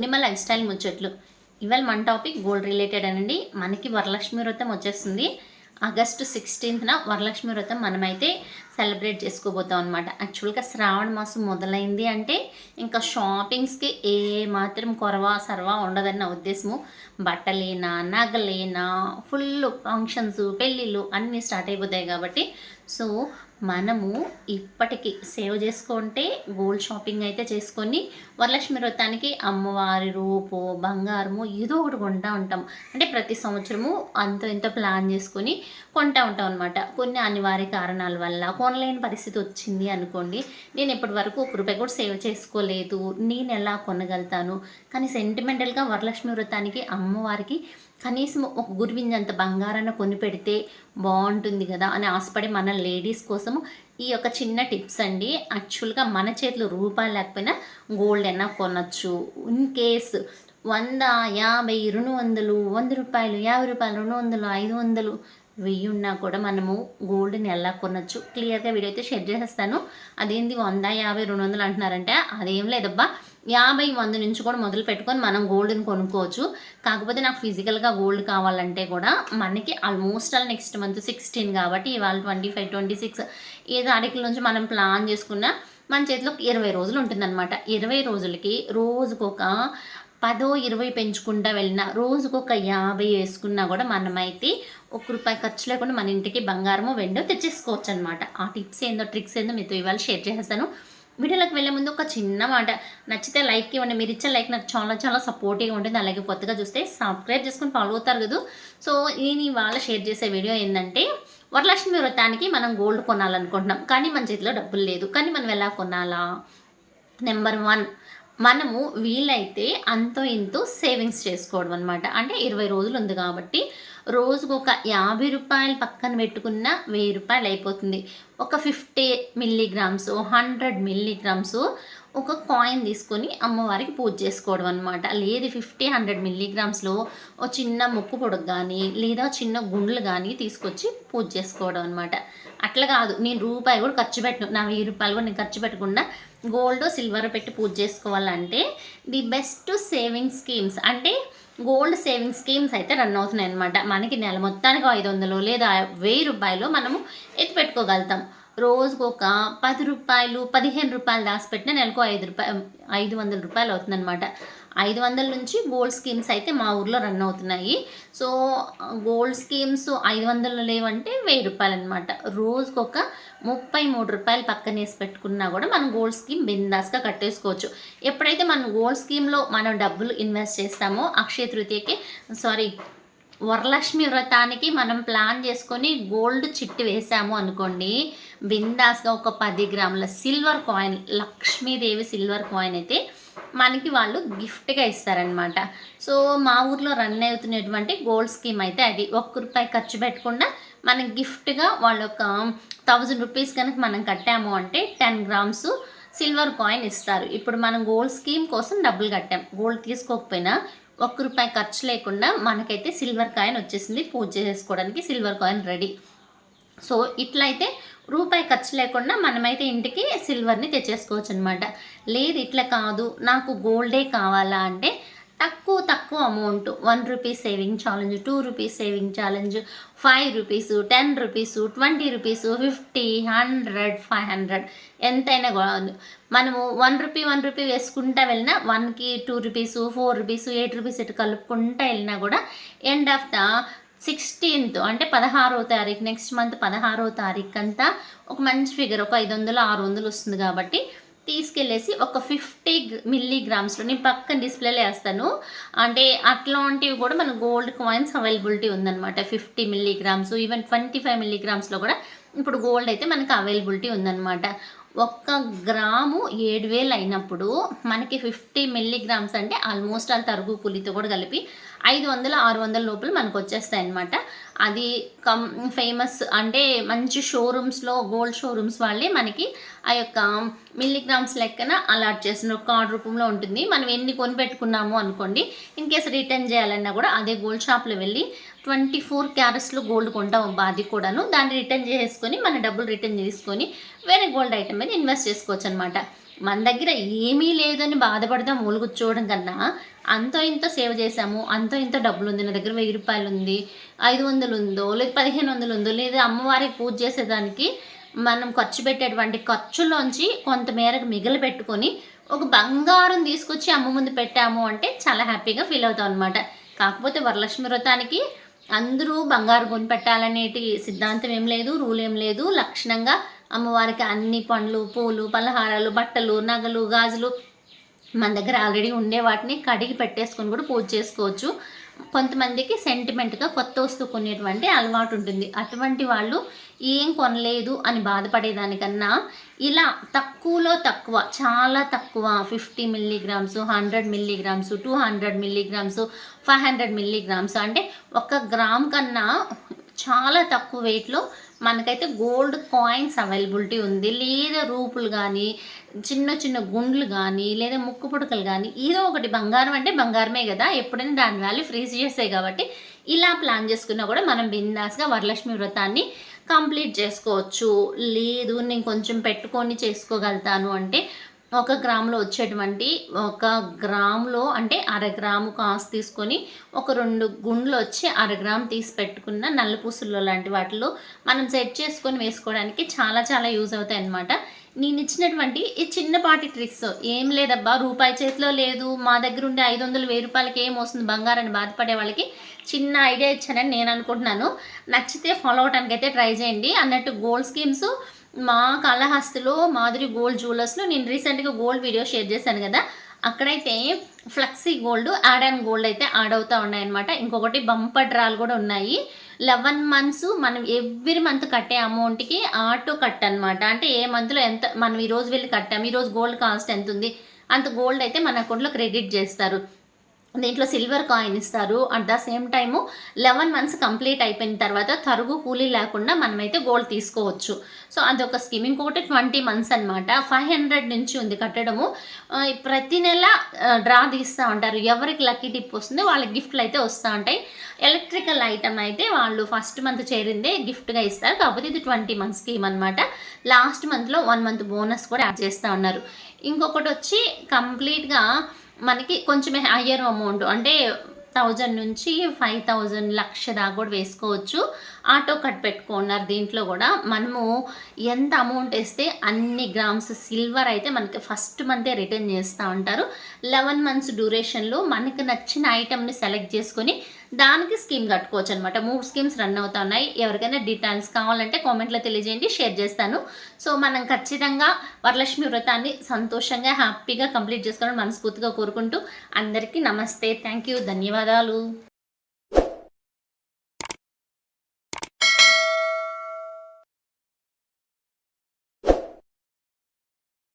పూర్ణిమ life style ముచ్చట్లు. ఇవాళ మన టాపిక్ గోల్డ్ రిలేటెడ్ అనండి. మనకి వరలక్ష్మి వ్రతం వచ్చేస్తుంది. ఆగస్టు సిక్స్టీన్త్న వరలక్ష్మి వ్రతం మనమైతే సెలబ్రేట్ చేసుకోబోతాం అనమాట యాక్చువల్గా శ్రావణ మాసం మొదలైంది అంటే ఇంకా షాపింగ్స్కి ఏ మాత్రం కొరవ సర్వా ఉండదని నా ఉద్దేశము. బట్టలేనా నగలేనా ఫుల్ ఫంక్షన్స్ పెళ్ళిళ్ళు అన్నీ స్టార్ట్ అయిపోతాయి కాబట్టి. సో మనము ఇప్పటికి సేవ్ చేసుకుంటే గోల్డ్ షాపింగ్ అయితే చేసుకొని వరలక్ష్మి వ్రతానికి అమ్మవారి రూపు బంగారము ఏదో ఒకటి కొంటూ ఉంటాం. అంటే ప్రతి సంవత్సరము అంత ఇంత ప్లాన్ చేసుకొని కొంటూ ఉంటాం అనమాట కొన్ని అనివార్య కారణాల వల్ల కొనలేని పరిస్థితి వచ్చింది అనుకోండి నేను ఇప్పటి వరకు ఒక రూపాయి కూడా సేవ్ చేసుకోలేదు నేను ఎలా కొనగలుగుతాను? కానీ సెంటిమెంటల్గా వరలక్ష్మి వ్రతానికి అమ్మవారికి కనీసం ఒక గురువింజంత బంగారాన్ని కొని పెడితే బాగుంటుంది కదా అని ఆశపడి మన లేడీస్ కోసము ఈ యొక్క చిన్న టిప్స్ అండి. యాక్చువల్గా మన చేతిలో రూపాయలు లేకపోయినా గోల్డ్ అయినా కొనచ్చు. ఇన్ కేస్ వంద యాభై రెండు వందలు వంద రూపాయలు యాభై రూపాయలు రెండు వందలు ఐదు వందలు వెయ్యి ఉన్నా కూడా మనము గోల్డ్ని ఎలా కొనొచ్చు? క్లియర్గా వీడియో అయితే షేర్ చేసేస్తాను. అదేంది? వంద యాభై రెండు వందలు అంటున్నారంటే అదేం లేదబ్బా. యాభై వంద నుంచి కూడా మొదలు పెట్టుకొని మనం గోల్డ్ని కొనుక్కోవచ్చు. కాకపోతే నాకు ఫిజికల్గా గోల్డ్ కావాలంటే కూడా మనకి almost all next month sixteen కాబట్టి ఇవాళ ట్వంటీ ఫైవ్ ట్వంటీ సిక్స్ ఏ తారీఖుల నుంచి మనం ప్లాన్ చేసుకున్నా మన చేతిలో ఇరవై రోజులు ఉంటుందన్నమాట. ఇరవై రోజులకి రోజుకొక పదో ఇరవై పెంచుకుంటా వెళ్ళినా రోజుకొక యాభై వేసుకున్నా కూడా మనమైతే ఒక రూపాయి ఖర్చు లేకుండా మన ఇంటికి బంగారము వెండో తెచ్చేసుకోవచ్చు అనమాట ఆ టిప్స్ ఏందో ట్రిక్స్ ఏందో మీతో ఇవాళ షేర్ చేస్తాను వీడియోలోకి వెళ్ళే ముందు ఒక చిన్న మాట నచ్చితే లైక్ ఇవ్వండి మీరు ఇచ్చే లైక్ నాకు చాలా చాలా సపోర్టివ్గా ఉంటుంది. అలాగే కొత్తగా చూస్తే సబ్స్క్రైబ్ చేసుకుని ఫాలో అవుతారు కదా. సో నేను ఇవాళ షేర్ చేసే వీడియో ఏంటంటే వరలక్ష్మి వ్రతానికి మనం గోల్డ్ కొనాలనుకుంటున్నాం. కానీ మన చేతిలో డబ్బులు లేదు. కానీ మనం ఎలా కొనాలా? నెంబర్ వన్ మనము వీలైతే అంతో ఇంతో సేవింగ్స్ చేసుకోవడం అనమాట అంటే ఇరవై రోజులు ఉంది కాబట్టి రోజుకు ఒక యాభై రూపాయలు పక్కన పెట్టుకున్న వెయ్యి రూపాయలు అయిపోతుంది. ఒక ఫిఫ్టీ మిల్లీగ్రామ్స్ హండ్రెడ్ మిల్లీగ్రామ్స్ ఒక కాయిన్ తీసుకొని అమ్మవారికి పూజ చేసుకోవడం అనమాట లేదు ఫిఫ్టీ హండ్రెడ్ మిల్లీగ్రామ్స్లో ఒక చిన్న ముక్కు పొడుగు కానీ లేదా చిన్న గుండ్లు కానీ తీసుకొచ్చి పూజ చేసుకోవడం అనమాట అట్లా కాదు. నేను రూపాయి కూడా ఖర్చు పెట్టను. నా వెయ్యి రూపాయలు కూడా నేను ఖర్చు పెట్టకుండా గోల్డ్ సిల్వర్ పెట్టి పూజ చేసుకోవాలంటే ది బెస్ట్ సేవింగ్ స్కీమ్స్. అంటే గోల్డ్ సేవింగ్ స్కీమ్స్ అయితే రన్ అవుతున్నాయి అనమాట మనకి నెల మొత్తానికి ఐదు వందలు లేదా వెయ్యి రూపాయలు మనము ఎత్తి పెట్టుకోగలుగుతాం. రోజుకు ఒక పది రూపాయలు పదిహేను రూపాయలు దాచిపెట్టిన నెలకు ఐదు రూపాయ ఐదు వందల రూపాయలు అవుతుందన్నమాట. ఐదు వందల నుంచి గోల్డ్ స్కీమ్స్ అయితే మా ఊర్లో రన్ అవుతున్నాయి. సో గోల్డ్ స్కీమ్స్ ఐదు వందలు లేవంటే వెయ్యి రూపాయలు అనమాట రోజుకొక ముప్పై మూడు రూపాయలు పక్కన వేసి పెట్టుకున్నా కూడా మనం గోల్డ్ స్కీమ్ బిందాస్గా కట్టేసుకోవచ్చు. ఎప్పుడైతే మనం గోల్డ్ స్కీమ్లో మనం డబ్బులు ఇన్వెస్ట్ చేస్తామో అక్షయ తృతీయకి సారీ వరలక్ష్మి వ్రతానికి మనం ప్లాన్ చేసుకొని గోల్డ్ చిట్టి వేసాము అనుకోండి. బిందాస్గా ఒక పది గ్రాముల silver coin Lakshmidevi silver coin అయితే మనకి వాళ్ళు గిఫ్ట్గా ఇస్తారనమాట సో మా ఊర్లో రన్ అవుతున్నటువంటి గోల్డ్ స్కీమ్ అయితే అది. ఒక్క రూపాయి ఖర్చు పెట్టకుండా మనకి గిఫ్ట్గా వాళ్ళు ఒక థౌజండ్ రూపీస్ కనుక మనం కట్టాము అంటే టెన్ గ్రామ్స్ సిల్వర్ కాయిన్ ఇస్తారు. ఇప్పుడు మనం గోల్డ్ స్కీమ్ కోసం డబ్బులు కట్టాం. గోల్డ్ తీసుకోకపోయినా ఒక్క రూపాయి ఖర్చు లేకుండా మనకైతే సిల్వర్ కాయిన్ వచ్చేసింది. పూజ చేసుకోవడానికి సిల్వర్ కాయిన్ రెడీ. సో ఇట్లయితే రూపాయి ఖర్చు లేకుండా మనమైతే ఇంటికి సిల్వర్ని తెచ్చేసుకోవచ్చు అనమాట లేదు ఇట్లా కాదు. నాకు గోల్డే కావాలా అంటే తక్కువ తక్కువ amount. One rupees saving challenge two rupees saving challenge five rupees ten rupees twenty rupees fifty hundred five hundred ఎంతైనా కాదు మనము వన్ రూపీ వన్ రూపీ వేసుకుంటా వెళ్ళినా వన్కి two rupees four rupees eight rupees ఇటు కలుపుకుంటా వెళ్ళినా కూడా ఎండ్ ఆఫ్ ద సిక్స్టీన్త్ అంటే పదహారో తారీఖు నెక్స్ట్ మంత్ పదహారో తారీఖు అంతా ఒక మంచి ఫిగర్ ఒక ఐదు వందలు ఆరు వందలు వస్తుంది కాబట్టి తీసుకెళ్ళేసి ఒక ఫిఫ్టీ మిల్లీగ్రామ్స్లో నేను పక్కన డిస్ప్లేలో వేస్తాను. అంటే అట్లాంటివి కూడా మన గోల్డ్ కాయిన్స్ అవైలబిలిటీ ఉందన్నమాట. Fifty milligrams even twenty five మిల్లీగ్రామ్స్లో కూడా ఇప్పుడు గోల్డ్ అయితే మనకి అవైలబిలిటీ ఉందన్నమాట. ఒక్క గ్రాము ఏడు వేలు అయినప్పుడు మనకి ఫిఫ్టీ మిల్లీగ్రామ్స్ అంటే ఆల్మోస్ట్ ఆల్ తరుగు పులితో కూడా కలిపి ఐదు వందల ఆరు వందల లోపల మనకు వచ్చేస్తాయి అనమాట అది కం ఫేమస్ అంటే మంచి షోరూమ్స్లో గోల్డ్ షోరూమ్స్ వాళ్ళే మనకి ఆ యొక్క మిల్లీగ్రామ్స్ లెక్కన అలాట్ చేసిన కార్డ్ రూపంలో ఉంటుంది. మనం ఎన్ని కొని పెట్టుకున్నాము అనుకోండి ఇన్ కేస్ రిటర్న్ చేయాలన్నా కూడా అదే గోల్డ్ షాప్లో వెళ్ళి ట్వంటీ ఫోర్ క్యారెట్స్లో గోల్డ్ కొంటాం అది కూడాను. దాన్ని రిటర్న్ చేసుకొని మన డబ్బులు రిటర్న్ చేసుకొని వేరే గోల్డ్ ఐటమ్ మీద ఇన్వెస్ట్ చేసుకోవచ్చు అనమాట మన దగ్గర ఏమీ లేదని బాధపడతా మూలు కూర్చోవడం కన్నా అంతో ఇంత సేవ్ చేసాము అంతో ఇంత డబ్బులు ఉంది నా దగ్గర వెయ్యి రూపాయలు ఉంది ఐదు వందలు ఉందో లేదా పదిహేను వందలు ఉందో లేదా అమ్మవారికి పూజ చేసేదానికి మనం ఖర్చు పెట్టేటువంటి ఖర్చులోంచి కొంతమేరకు మిగిలి పెట్టుకొని ఒక బంగారం తీసుకొచ్చి అమ్మ ముందు పెట్టాము అంటే చాలా హ్యాపీగా ఫీల్ అవుతాం అనమాట కాకపోతే వరలక్ష్మి వ్రతానికి అందరూ బంగారు కొని పెట్టాలనేటి సిద్ధాంతం ఏం లేదు రూల్ ఏం లేదు. లక్షణంగా అమ్మవారికి అన్ని పండ్లు పూలు పలహారాలు బట్టలు నగలు గాజులు మన దగ్గర ఆల్రెడీ ఉండే వాటిని కడిగి పెట్టేసుకొని కూడా పూజ చేసుకోవచ్చు. కొంతమందికి సెంటిమెంట్గా కొత్త వస్తువు కొనేటువంటి అలవాటు ఉంటుంది. అటువంటి వాళ్ళు ఏం కొనలేదు అని బాధపడేదానికన్నా ఇలా తక్కువలో తక్కువ చాలా తక్కువ fifty milligrams hundred milligrams two hundred milligrams five hundred milligrams అంటే ఒక గ్రామ్ కన్నా చాలా తక్కువ వెయిట్లో మనకైతే గోల్డ్ కాయిన్స్ అవైలబిలిటీ ఉంది. లేదా రూపులు కానీ చిన్న చిన్న గుండ్లు కానీ లేదా ముక్కు పుడకలు కానీ ఏదో ఒకటి బంగారం అంటే బంగారమే కదా. ఎప్పుడైనా దాని వాల్యూ ఫ్రీజ్ చేస్తాయి కాబట్టి ఇలా ప్లాన్ చేసుకున్నా కూడా మనం బిందాస్గా వరలక్ష్మి వ్రతాన్ని కంప్లీట్ చేసుకోవచ్చు. లేదు నేను కొంచెం పెట్టుకొని చేసుకోగలుగుతాను అంటే ఒక గ్రాములో వచ్చేటువంటి ఒక గ్రాములో అంటే అర గ్రాము కాసు తీసుకొని ఒక రెండు గుండ్లు వచ్చి అర గ్రామ్ తీసి పెట్టుకున్న నల్ల పూసల్లో లాంటి వాటిలో మనం సెట్ చేసుకొని వేసుకోవడానికి చాలా చాలా యూజ్ అవుతాయి అన్నమాట. నేను ఇచ్చినటువంటి ఈ చిన్నపాటి ట్రిక్స్ ఏం లేదబ్బా రూపాయి చేతిలో లేదు మా దగ్గర ఉండే ఐదు వందలు వెయ్యి రూపాయలకి ఏం వస్తుంది బంగారాన్ని బాధపడే వాళ్ళకి చిన్న ఐడియా ఇచ్చానని నేను అనుకుంటున్నాను. నచ్చితే ఫాలో అవడానికి అయితే ట్రై చేయండి. అన్నట్టు గోల్డ్ స్కీమ్స్ మా కాళహస్తిలో మాధురి గోల్డ్ జ్యువెలర్స్లో నేను రీసెంట్గా గోల్డ్ వీడియో షేర్ చేశాను కదా. అక్కడైతే flexi gold add and gold అయితే యాడ్ అవుతూ ఉన్నాయన్నమాట. ఇంకొకటి బంపర్ డ్రాలు కూడా ఉన్నాయి. లెవెన్ మంత్స్ మనం ఎవ్రీ మంత్ కట్టే అమౌంట్కి ఆటో కట్ అనమాట అంటే ఏ మంత్లో ఎంత మనం ఈరోజు వెళ్ళి కట్టాము ఈరోజు గోల్డ్ కాస్ట్ ఎంత ఉంది? అంత గోల్డ్ అయితే మన అకౌంట్లో క్రెడిట్ చేస్తారు. దీంట్లో సిల్వర్ కాయిన్ ఇస్తారు. At the same time eleven months complete అయిపోయిన తర్వాత తరుగు కూలీ లేకుండా మనమైతే గోల్డ్ తీసుకోవచ్చు. సో అదొక స్కీమ్ ఇంకొకటి ట్వంటీ మంత్స్ అనమాట ఫైవ్ హండ్రెడ్ నుంచి ఉంది కట్టడము. ప్రతి నెల డ్రా తీస్తూ ఉంటారు. ఎవరికి లక్కీ టిప్ వస్తుందో వాళ్ళకి గిఫ్ట్లు అయితే వస్తూ ఉంటాయి. ఎలక్ట్రికల్ ఐటమ్ అయితే వాళ్ళు ఫస్ట్ మంత్ చేరిందే గిఫ్ట్గా ఇస్తారు. కాకపోతే ఇది ట్వంటీ మంత్స్ స్కీమ్ అనమాట లాస్ట్ మంత్లో వన్ మంత్ బోనస్ కూడా యాడ్ చేస్తూ ఉన్నారు. ఇంకొకటి వచ్చి కంప్లీట్గా మనకి కొంచెం హయ్యర్ అమౌంట్ అంటే థౌజండ్ నుంచి ఫైవ్ థౌజండ్ లక్ష దాకా కూడా వేసుకోవచ్చు. ఆటో కట్ పెట్టుకున్నారు దీంట్లో కూడా. మనము ఎంత అమౌంట్ వేస్తే అన్ని గ్రామ్స్ సిల్వర్ అయితే మనకి ఫస్ట్ మంతే రిటర్న్ చేస్తూ ఉంటారు. లెవెన్ మంత్స్ డ్యూరేషన్లో మనకు నచ్చిన ఐటెంని సెలెక్ట్ చేసుకొని దానికి స్కీమ్ కట్టుకోవచ్చు అనమాట మూడు స్కీమ్స్ రన్ అవుతున్నాయి. ఎవరికైనా డీటెయిల్స్ కావాలంటే కామెంట్లో తెలియజేయండి షేర్ చేస్తాను. సో మనం ఖచ్చితంగా వరలక్ష్మి వ్రతాన్ని సంతోషంగా హ్యాపీగా కంప్లీట్ చేసుకోవాలని మనస్ఫూర్తిగా కోరుకుంటూ అందరికీ నమస్తే. థ్యాంక్ యూ ధన్యవాదాలు.